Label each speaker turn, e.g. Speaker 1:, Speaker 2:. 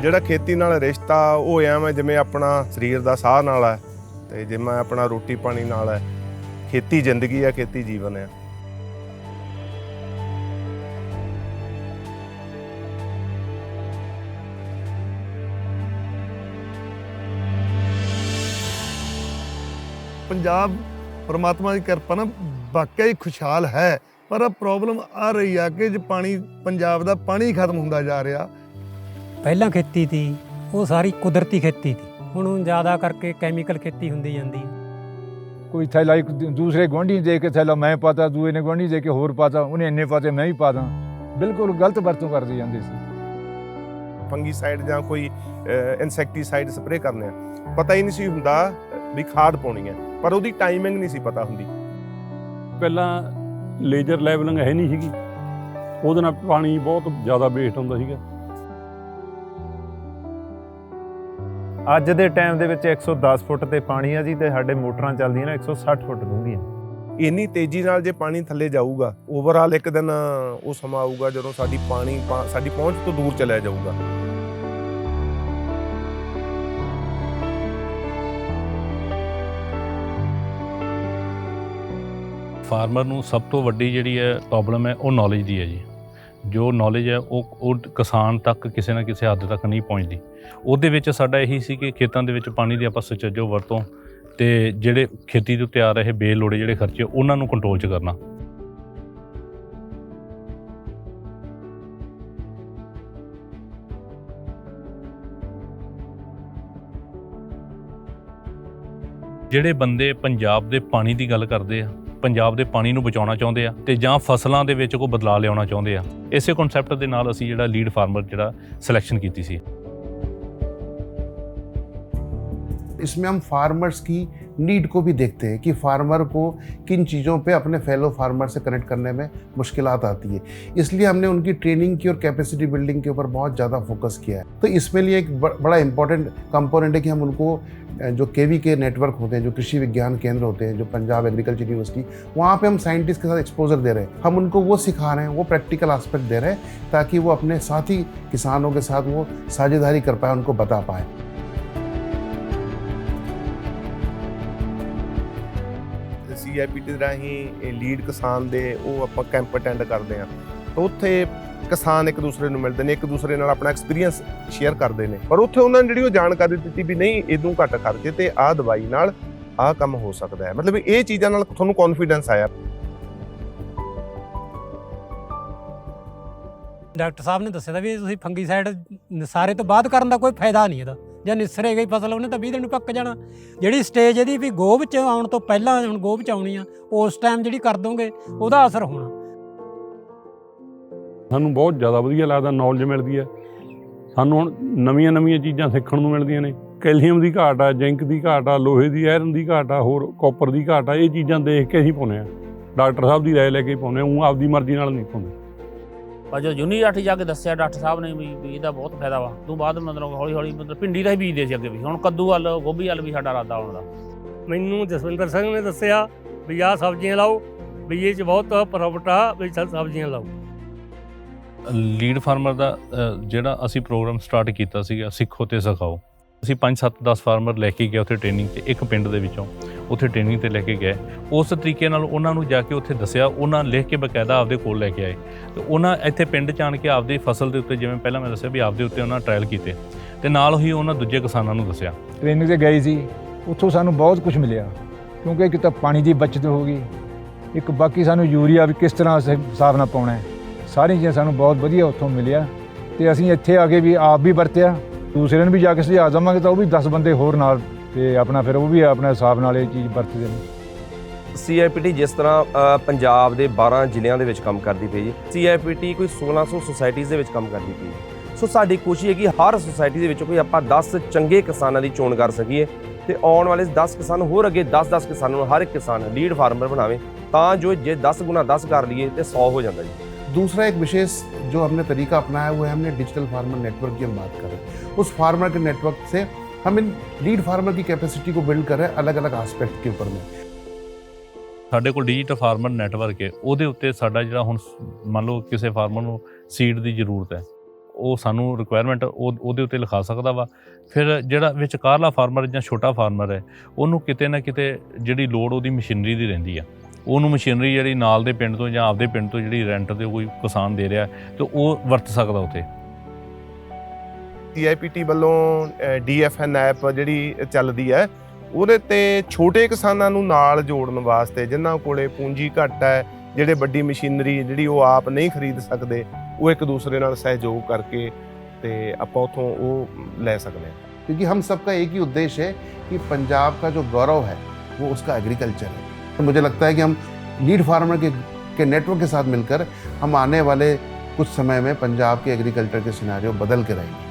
Speaker 1: ਜਿਹੜਾ ਖੇਤੀ ਨਾਲ ਰਿਸ਼ਤਾ, ਉਹ ਐਵੇਂ ਜਿਵੇਂ ਆਪਣਾ ਸਰੀਰ ਦਾ ਸਾਹ ਨਾਲ ਹੈ ਤੇ ਜਿਵੇਂ ਆਪਣਾ ਰੋਟੀ ਪਾਣੀ ਨਾਲ ਹੈ। ਖੇਤੀ ਜ਼ਿੰਦਗੀ ਹੈ, ਖੇਤੀ ਜੀਵਨ ਹੈ।
Speaker 2: ਪੰਜਾਬ ਪਰਮਾਤਮਾ ਦੀ ਕਿਰਪਾ ਨਾਲ ਵਾਕਿਆ ਹੀ ਖੁਸ਼ਹਾਲ ਹੈ, ਪਰ ਪ੍ਰੋਬਲਮ ਆ ਰਹੀ ਆ ਕਿ ਜੇ ਪਾਣੀ, ਪੰਜਾਬ ਦਾ ਪਾਣੀ ਖਤਮ ਹੁੰਦਾ ਜਾ ਰਿਹਾ
Speaker 3: ਪਹਿਲਾਂ ਖੇਤੀ ਤੀ ਉਹ ਸਾਰੀ ਕੁਦਰਤੀ ਖੇਤੀ ਤੀ ਹੁਣ ਜ਼ਿਆਦਾ ਕਰਕੇ ਕੈਮੀਕਲ ਖੇਤੀ ਹੁੰਦੀ ਜਾਂਦੀ ਹੈ।
Speaker 4: ਕੋਈ ਥੈਲਾ ਇੱਕ ਦੂਸਰੇ ਗੁਆਂਢੀ ਦੇ ਕੇ ਥੈਲਾ ਮੈਂ ਪਾਤਾ ਦੂਏ ਨੇ ਗੁਆਂਢੀ ਦੇ ਕੇ ਹੋਰ ਪਾਤਾ ਉਹਨੇ ਇੰਨੇ ਪਾਤੇ ਮੈਂ ਵੀ ਪਾਦਾ ਬਿਲਕੁਲ ਗਲਤ ਵਰਤੋਂ ਕਰਦੇ ਜਾਂਦੇ ਸੀ।
Speaker 1: ਫੰਗੀਸਾਈਡ ਜਾਂ ਕੋਈ ਇਨਸੈਕਟੀਸਾਈਡ ਸਪਰੇਅ ਕਰਨੇ ਆ। ਪਤਾ ਹੀ ਨਹੀਂ ਸੀ ਹੁੰਦਾ ਵੀ ਖਾਦ ਪਾਉਣੀ ਹੈ ਪਰ ਉਹਦੀ ਟਾਈਮਿੰਗ ਨਹੀਂ ਸੀ ਪਤਾ ਹੁੰਦੀ।
Speaker 5: ਪਹਿਲਾਂ ਲੇਜ਼ਰ ਲੈਵਲਿੰਗ ਹੈ ਨਹੀਂ ਸੀਗੀ। ਉਹਦੇ ਨਾਲ ਪਾਣੀ ਬਹੁਤ ਜ਼ਿਆਦਾ ਵੇਸਟ ਹੁੰਦਾ ਸੀਗਾ।
Speaker 6: ਅੱਜ ਦੇ ਟਾਈਮ ਦੇ ਵਿੱਚ 110 ਫੁੱਟ ਤੇ ਪਾਣੀ ਆ ਜੀ ਤੇ ਸਾਡੇ ਮੋਟਰਾਂ ਚੱਲਦੀਆਂ ਨੇ 160 ਫੁੱਟ ਡੂੰਘੀਆਂ
Speaker 1: ਇੰਨੀ ਤੇਜ਼ੀ ਨਾਲ ਜੇ ਪਾਣੀ ਥੱਲੇ ਜਾਊਗਾ ਓਵਰਆਲ ਇੱਕ ਦਿਨ ਉਹ ਸਮਾਂ ਆਊਗਾ ਜਦੋਂ ਸਾਡੀ ਪਾਣੀ ਪਾ- ਸਾਡੀ ਪਹੁੰਚ ਤੋਂ ਦੂਰ ਚਲਿਆ ਜਾਊਗਾ।
Speaker 7: ਫਾਰਮਰ ਨੂੰ ਸਭ ਤੋਂ ਵੱਡੀ ਜਿਹੜੀ ਹੈ ਪ੍ਰੋਬਲਮ ਹੈ ਉਹ ਨੌਲੇਜ ਦੀ ਹੈ ਜੀ। ਜੋ ਨੌਲੇਜ ਹੈ, ਉਹ ਉਹ ਕਿਸਾਨ ਤੱਕ ਕਿਸੇ ਨਾ ਕਿਸੇ ਹੱਦ ਤੱਕ ਨਹੀਂ ਪਹੁੰਚਦੀ। ਉਹਦੇ ਵਿੱਚ ਸਾਡਾ ਇਹੀ ਸੀ ਕਿ ਖੇਤਾਂ ਦੇ ਵਿੱਚ ਪਾਣੀ ਦੀ ਆਪਾਂ ਸੁਚੱਜੋ ਵਰਤੋਂ ਤੇ ਜਿਹੜੇ ਖੇਤੀ ਤੋਂ ਤਿਆਰ ਰਹੇ ਬੇਲੋੜੇ ਜਿਹੜੇ ਖਰਚੇ, ਉਹਨਾਂ ਨੂੰ ਕੰਟਰੋਲ 'ਚ ਕਰਨਾ। ਜਿਹੜੇ ਬੰਦੇ ਪੰਜਾਬ ਦੇ ਪਾਣੀ ਦੀ ਗੱਲ ਕਰਦੇ ਆ ਪੰਜਾਬ ਦੇ ਪਾਣੀ ਨੂੰ ਬਚਾਉਣਾ ਚਾਹੁੰਦੇ ਆ ਤੇ ਜਾਂ ਫਸਲਾਂ ਦੇ ਵਿੱਚ ਕੋਈ ਬਦਲਾਅ ਲਿਆਉਣਾ ਚਾਹੁੰਦੇ ਆ। ਇਸੇ ਕਨਸੈਪਟ ਦੇ ਨਾਲ ਅਸੀਂ ਜਿਹੜਾ ਲੀਡ ਫਾਰਮਰ ਜਿਹੜਾ ਸਿਲੈਕਸ਼ਨ ਕੀਤੀ ਸੀ।
Speaker 8: इसमें हम फार्मर्स की नीड को भी देखते हैं कि फार्मर को किन चीज़ों पे अपने फेलो फार्मर से कनेक्ट करने में मुश्किल आती है। इसलिए हमने उनकी ट्रेनिंग की और कैपेसिटी बिल्डिंग के ऊपर बहुत ज़्यादा फोकस किया है। तो इसमें लिए एक बड़ा इंपॉर्टेंट कंपोनेंट है कि हम उनको जो केवी के नेटवर्क होते हैं, जो कृषि विज्ञान केंद्र होते हैं, जो पंजाब एग्रीकल्चर यूनिवर्सिटी वहाँ पे हम साइंटिस्ट के साथ एक्सपोजर दे रहे हैं। हम उनको वो सिखा रहे हैं, वो प्रैक्टिकल एस्पेक्ट दे रहे हैं, ताकि वो अपने साथी किसानों के साथ वो साझेदारी कर पाए, उनको बता पाए।
Speaker 1: ਸੀਆਈਪੀਟੀ ਦੇ ਰਾਹੀਂ ਲੀਡ ਕਿਸਾਨ ਦੇ ਉਹ ਆਪਾਂ ਕੈਂਪ ਅਟੈਂਡ ਕਰਦੇ ਆ ਤਾਂ ਉੱਥੇ ਕਿਸਾਨ ਇੱਕ ਦੂਸਰੇ ਨੂੰ ਮਿਲਦੇ ਨੇ, ਇੱਕ ਦੂਸਰੇ ਨਾਲ ਆਪਣਾ ਐਕਸਪੀਰੀਅੰਸ ਸ਼ੇਅਰ ਕਰਦੇ ਨੇ। ਪਰ ਉੱਥੇ ਉਹਨਾਂ ਨੇ ਜਿਹੜੀ ਉਹ ਜਾਣਕਾਰੀ ਦਿੱਤੀ ਵੀ ਨਹੀਂ ਇਦੋਂ ਘੱਟ ਖਰਚੇ ਤੇ ਆਹ ਦਵਾਈ ਨਾਲ ਆਹ ਕੰਮ ਹੋ ਸਕਦਾ ਹੈ। ਮਤਲਬ ਇਹ ਚੀਜ਼ਾਂ ਨਾਲ ਤੁਹਾਨੂੰ ਕੌਨਫੀਡੈਂਸ ਆਇਆ।
Speaker 3: ਡਾਕਟਰ ਸਾਹਿਬ ਨੇ ਦੱਸਿਆ ਤਾ ਵੀ ਤੁਸੀਂ ਫੰਗੀਸਾਈਡ ਨਿਸਾਰੇ ਤੋਂ ਬਾਅਦ ਕਰਨ ਦਾ ਕੋਈ ਫਾਇਦਾ ਨਹੀਂ ਇਹਦਾ। ਜਾਂ ਨਿਸਰੇ ਗਈ ਫਸਲ, ਉਹਨੇ ਤਾਂ 20 ਦਿਨ ਨੂੰ ਪੱਕ ਜਾਣਾ। ਜਿਹੜੀ ਸਟੇਜ ਇਹਦੀ ਵੀ ਗੋਭ ਚ ਆਉਣ ਤੋਂ ਪਹਿਲਾਂ ਹੁਣ ਗੋਭ ਚ ਆਉਣੀ ਆ, ਉਸ ਟਾਈਮ ਜਿਹੜੀ ਕਰ ਦੋਗੇ, ਉਹਦਾ ਅਸਰ ਹੋਣਾ।
Speaker 5: ਸਾਨੂੰ ਬਹੁਤ ਜ਼ਿਆਦਾ ਵਧੀਆ ਲੱਗਦਾ ਨੌਲੇਜ ਮਿਲਦੀ ਹੈ ਸਾਨੂੰ ਹੁਣ ਨਵੀਆਂ ਨਵੀਆਂ ਚੀਜ਼ਾਂ ਸਿੱਖਣ ਨੂੰ ਮਿਲਦੀਆਂ ਨੇ। ਕੈਲਸ਼ੀਅਮ ਦੀ ਘਾਟ ਆ, ਜ਼ਿੰਕ ਦੀ ਘਾਟ ਆ, ਲੋਹੇ ਦੀ ਆਇਰਨ ਦੀ ਘਾਟ ਆ, ਹੋਰ ਕਾਪਰ ਦੀ ਘਾਟ ਆ, ਇਹ ਚੀਜ਼ਾਂ ਦੇਖ ਕੇ ਅਸੀਂ ਪਾਉਂਦੇ ਆ। ਡਾਕਟਰ ਸਾਹਿਬ ਦੀ ਰਾਏ ਲੈ ਕੇ ਪਾਉਂਦੇ ਆ, ਉਹ ਆਪਦੀ ਮਰਜ਼ੀ ਨਾਲ ਨਹੀਂ ਪਾਉਂਦੇ।
Speaker 9: ਪਰ ਜਦੋਂ ਯੂਨੀਵਰਸਿਟੀ ਜਾ ਕੇ ਦੱਸਿਆ ਡਾਕਟਰ ਸਾਹਿਬ ਨੇ ਵੀ ਇਹਦਾ ਬਹੁਤ ਫਾਇਦਾ ਵਾ। ਤੋਂ ਬਾਅਦ ਮਤਲਬ ਹੌਲੀ ਹੌਲੀ ਮਤਲਬ ਭਿੰਡੀ ਦਾ ਹੀ ਬੀਜਦੇ ਸੀ ਅੱਗੇ ਵੀ। ਹੁਣ ਕੱਦੂ ਵੱਲ ਗੋਭੀ ਵੱਲ ਵੀ ਸਾਡਾ ਇਰਾਦਾ ਆਉਣ ਦਾ।
Speaker 10: ਮੈਨੂੰ ਜਸਵਿੰਦਰ ਸਿੰਘ ਨੇ ਦੱਸਿਆ ਵੀ ਆਹ ਸਬਜ਼ੀਆਂ ਲਾਓ ਵੀ ਇਹ ਚ ਬਹੁਤ ਪ੍ਰੋਫਿਟ ਆ ਵੀ ਸਬਜ਼ੀਆਂ ਲਾਓ।
Speaker 7: ਲੀਡ ਫਾਰਮਰ ਦਾ ਅ, ਜਿਹੜਾ ਅਸੀਂ ਪ੍ਰੋਗਰਾਮ ਸਟਾਰਟ ਕੀਤਾ ਸੀਗਾ ਸਿੱਖੋ ਤੇ ਸਿਖਾਓ। ਅਸੀਂ 5 7 10 ਫਾਰਮਰ ਲੈ ਕੇ ਗਏ ਉੱਥੇ ਟ੍ਰੇਨਿੰਗ ਤੇ, ਇੱਕ ਪਿੰਡ ਦੇ ਵਿੱਚੋਂ। ਉੱਥੇ ਟ੍ਰੇਨਿੰਗ ਤੇ ਲੈ ਕੇ ਗਏ। ਉਸ ਤਰੀਕੇ ਨਾਲ ਉਹਨਾਂ ਨੂੰ ਜਾ ਕੇ ਉੱਥੇ ਦੱਸਿਆ, ਉਹਨਾਂ ਲਿਖ ਕੇ ਬਕਾਇਦਾ ਆਪਦੇ ਕੋਲ ਲੈ ਕੇ ਆਏ। ਤੇ ਉਹਨਾਂ ਇੱਥੇ ਪਿੰਡ ਚ ਆਣ ਕੇ ਆਪਦੀ ਫਸਲ ਦੇ ਉੱਤੇ, ਜਿਵੇਂ ਪਹਿਲਾਂ ਮੈਂ ਦੱਸਿਆ ਵੀ ਆਪਦੇ ਉੱਤੇ ਉਹਨਾਂ ਟ੍ਰਾਇਲ ਕੀਤੇ। ਤੇ ਨਾਲ ਹੀ ਉਹਨਾਂ ਦੂਜੇ ਕਿਸਾਨਾਂ ਨੂੰ ਦੱਸਿਆ।
Speaker 4: ਟ੍ਰੇਨਿੰਗ ਤੇ ਗਏ ਸੀ। ਉੱਥੋਂ ਸਾਨੂੰ ਬਹੁਤ ਕੁਝ ਮਿਲਿਆ। ਕਿਉਂਕਿ ਇੱਕ ਤਾਂ ਪਾਣੀ ਦੀ ਬਚਤ ਹੋ ਗਈ। ਇੱਕ ਬਾਕੀ ਸਾਨੂੰ ਯੂਰੀਆ ਵੀ ਕਿਸ ਤਰ੍ਹਾਂ ਹਿਸਾਬ ਨਾਲ ਪਾਉਣਾ ਹੈ। ਸਾਰੀਆਂ ਚੀਜ਼ਾਂ ਸਾਨੂੰ ਬਹੁਤ ਵਧੀਆ ਉੱਥੋਂ ਮਿਲਿਆ। ਤੇ ਅਸੀਂ ਇੱਥੇ ਆ ਕੇ ਵੀ ਆਪ ਵੀ ਵਰਤਿਆ। ਦੂਸਰੇ ਨੂੰ ਵੀ ਜਾ ਕੇ ਸੁਝਾਅ ਦੇਵਾਂਗੇ ਤਾਂ ਉਹ ਵੀ 10 ਬੰਦੇ ਹੋਰ ਨਾਲ ਤੇ ਆਪਣਾ ਫਿਰ ਉਹ ਵੀ ਆਪਣੇ ਹਿਸਾਬ ਨਾਲ ਇਹ ਚੀਜ਼ ਵਰਤਦੇ ਨੇ
Speaker 11: ਸੀਆਈਪੀਟੀ ਜਿਸ ਤਰ੍ਹਾਂ ਅ, ਪੰਜਾਬ ਦੇ 12 ਜ਼ਿਲ੍ਹਿਆਂ ਦੇ ਵਿੱਚ ਕੰਮ ਕਰਦੀ ਪਈ ਹੈ ਸੀਆਈਪੀਟੀ ਕੋਈ 1600 ਸੁਸਾਇਟੀਜ਼ ਦੇ ਵਿੱਚ ਕੰਮ ਕਰਦੀ ਪਈ ਹੈ ਸੋ ਸਾਡੀ ਕੋਸ਼ਿਸ਼ ਹੈ ਕਿ ਹਰ ਸੁਸਾਇਟੀ ਦੇ ਵਿੱਚੋਂ ਕੋਈ ਆਪਾਂ 10 ਚੰਗੇ ਕਿਸਾਨਾਂ ਦੀ ਚੋਣ ਕਰ ਸਕੀਏ ਤੇ ਆਉਣ ਵਾਲੇ 10 ਕਿਸਾਨ ਹੋਰ ਅੱਗੇ 10-10 ਕਿਸਾਨਾਂ ਨੂੰ ਹਰ ਇੱਕ ਕਿਸਾਨ ਲੀਡ ਫਾਰਮਰ ਬਣਾਵੇ ਤਾਂ ਜੋ ਜੇ 10 ਗੁਣਾ 10 ਕਰ ਲਈਏ ਤੇ 100 ਹੋ ਜਾਂਦਾ ਜੀ।
Speaker 8: दूसरा एक विशेष जो हमने तरीका अपनाया वो है हमने डिजिटल फार्मर नेटवर्क की हम बात कर रहे हैं उस फार्मर के नेटवर्क से हम इन लीड फार्मर की कैपेसिटी को बिल्ड कर रहे हैं अलग अलग एस्पेक्ट के ऊपर में
Speaker 7: ਸਾਡੇ ਕੋਲ ਡਿਜੀਟਲ ਫਾਰਮਰ ਨੈਟਵਰਕ ਹੈ ਉਹਦੇ ਉੱਤੇ ਸਾਡਾ ਜਿਹੜਾ ਹੁਣ ਸ- ਮੰਨ ਲਓ ਕਿਸੇ ਫਾਰਮਰ ਨੂੰ ਸੀਡ ਦੀ ਜ਼ਰੂਰਤ ਹੈ ਉਹ ਸਾਨੂੰ ਰਿਕੁਆਇਰਮੈਂਟ ਉਹ ਉਹਦੇ ਉੱਤੇ ਲਿਖਾ ਸਕਦਾ ਵਾ ਫਿਰ ਜਿਹੜਾ ਵਿਚਕਾਰਲਾ ਫਾਰਮਰ ਜਾਂ ਛੋਟਾ ਫਾਰਮਰ ਹੈ ਉਹਨੂੰ ਕਿਤੇ ਨਾ ਕਿਤੇ ਜਿਹੜੀ ਲੋੜ ਉਹਦੀ ਮਸ਼ੀਨਰੀ ਦੀ ਰਹਿੰਦੀ ਆ ਉਹਨੂੰ ਮਸ਼ੀਨਰੀ ਜਿਹੜੀ ਨਾਲ ਦੇ ਪਿੰਡ ਤੋਂ ਜਾਂ ਆਪਦੇ ਪਿੰਡ ਤੋਂ ਜਿਹੜੀ ਰੈਂਟ ਤੇ ਕੋਈ ਕਿਸਾਨ ਦੇ ਰਿਹਾ ਤੇ ਉਹ ਵਰਤ ਸਕਦਾ ਉੱਥੇ
Speaker 1: ਸੀਆਈਪੀਟੀ ਵੱਲੋਂ ਡੀਐਫਐਨ ਐਪ ਜਿਹੜੀ ਚੱਲਦੀ ਹੈ ਉਹਦੇ ਤੇ ਛੋਟੇ ਕਿਸਾਨਾਂ ਨੂੰ ਨਾਲ ਜੋੜਨ ਵਾਸਤੇ ਜਿਨ੍ਹਾਂ ਕੋਲੇ ਪੂੰਜੀ ਘੱਟ ਹੈ ਜਿਹੜੇ ਵੱਡੀ ਮਸ਼ੀਨਰੀ ਜਿਹੜੀ ਉਹ ਆਪ ਨਹੀਂ ਖਰੀਦ ਸਕਦੇ ਉਹ ਇੱਕ ਦੂਸਰੇ ਨਾਲ ਸਹਿਯੋਗ ਕਰਕੇ ਤੇ ਆਪਾਂ ਉਥੋਂ ਉਹ ਲੈ ਸਕਦੇ ਹਾਂ
Speaker 8: क्योंकि हम सबका एक ही उद्देश्य है कि पंजाब का जो गौरव है वो उसका एग्रीकल्चर है तो मुझे लगता है कि हम लीड फार्मर के के नेटवर्क के साथ मिलकर हम आने वाले कुछ समय में पंजाब के एग्रीकल्चर के सिनारियो बदल के रहेंगे